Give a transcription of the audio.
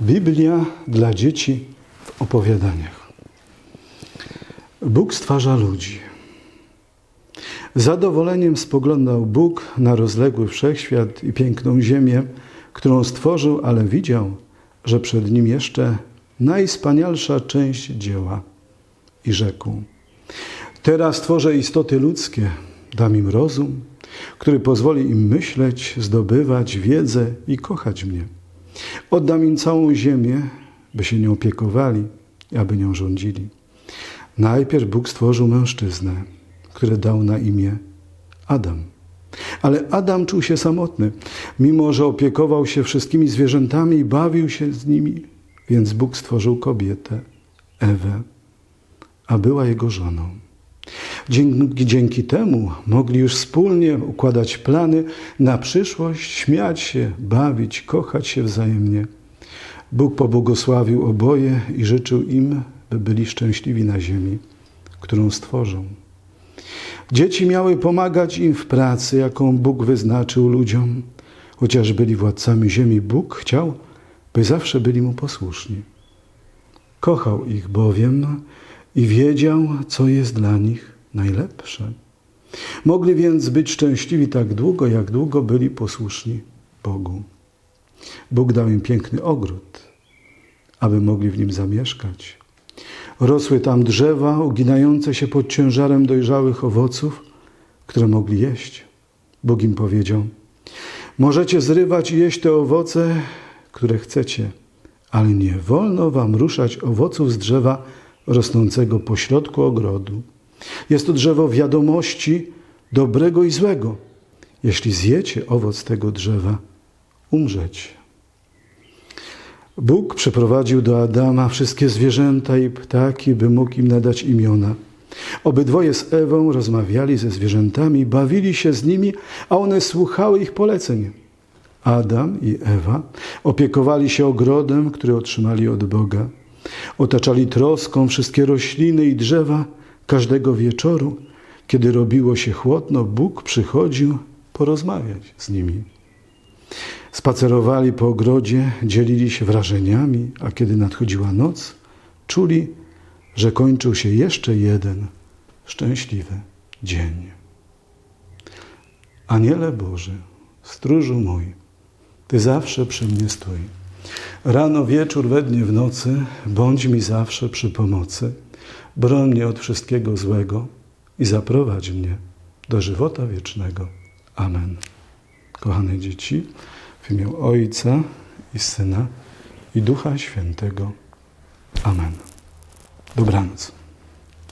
Biblia dla dzieci w opowiadaniach. Bóg stwarza ludzi. Zadowoleniem spoglądał Bóg na rozległy wszechświat i piękną ziemię, którą stworzył, ale widział, że przed nim jeszcze najwspanialsza część dzieła. I rzekł: Teraz tworzę istoty ludzkie, dam im rozum, który pozwoli im myśleć, zdobywać wiedzę i kochać mnie. Oddam im całą ziemię, by się nią opiekowali, aby nią rządzili. Najpierw Bóg stworzył mężczyznę, który dał na imię Adam. Ale Adam czuł się samotny, mimo że opiekował się wszystkimi zwierzętami i bawił się z nimi, więc Bóg stworzył kobietę, Ewę, a była jego żoną. Dzięki, dzięki temu mogli już wspólnie układać plany na przyszłość, śmiać się, bawić, kochać się wzajemnie. Bóg pobłogosławił oboje i życzył im, by byli szczęśliwi na ziemi, którą stworzą. Dzieci miały pomagać im w pracy, jaką Bóg wyznaczył ludziom. Chociaż byli władcami ziemi, Bóg chciał, by zawsze byli mu posłuszni. Kochał ich bowiem i wiedział, co jest dla nich najlepsze. Mogli więc być szczęśliwi tak długo, jak długo byli posłuszni Bogu. Bóg dał im piękny ogród, aby mogli w nim zamieszkać. Rosły tam drzewa uginające się pod ciężarem dojrzałych owoców, które mogli jeść. Bóg im powiedział: Możecie zrywać i jeść te owoce, które chcecie, ale nie wolno wam ruszać owoców z drzewa rosnącego pośrodku ogrodu. Jest to drzewo wiadomości dobrego i złego. Jeśli zjecie owoc tego drzewa, umrzecie. Bóg przeprowadził do Adama wszystkie zwierzęta i ptaki, by mógł im nadać imiona. Obydwoje z Ewą rozmawiali ze zwierzętami, bawili się z nimi, a one słuchały ich poleceń. Adam i Ewa opiekowali się ogrodem, który otrzymali od Boga. Otaczali troską wszystkie rośliny i drzewa. Każdego wieczoru, kiedy robiło się chłodno, Bóg przychodził porozmawiać z nimi. Spacerowali po ogrodzie, dzielili się wrażeniami, a kiedy nadchodziła noc, czuli, że kończył się jeszcze jeden szczęśliwy dzień. Aniele Boży, stróżu mój, Ty zawsze przy mnie stój. Rano, wieczór, we dnie, w nocy, bądź mi zawsze przy pomocy. Broń mnie od wszystkiego złego i zaprowadź mnie do żywota wiecznego. Amen. Kochane dzieci, w imię Ojca i Syna i Ducha Świętego. Amen. Dobranoc.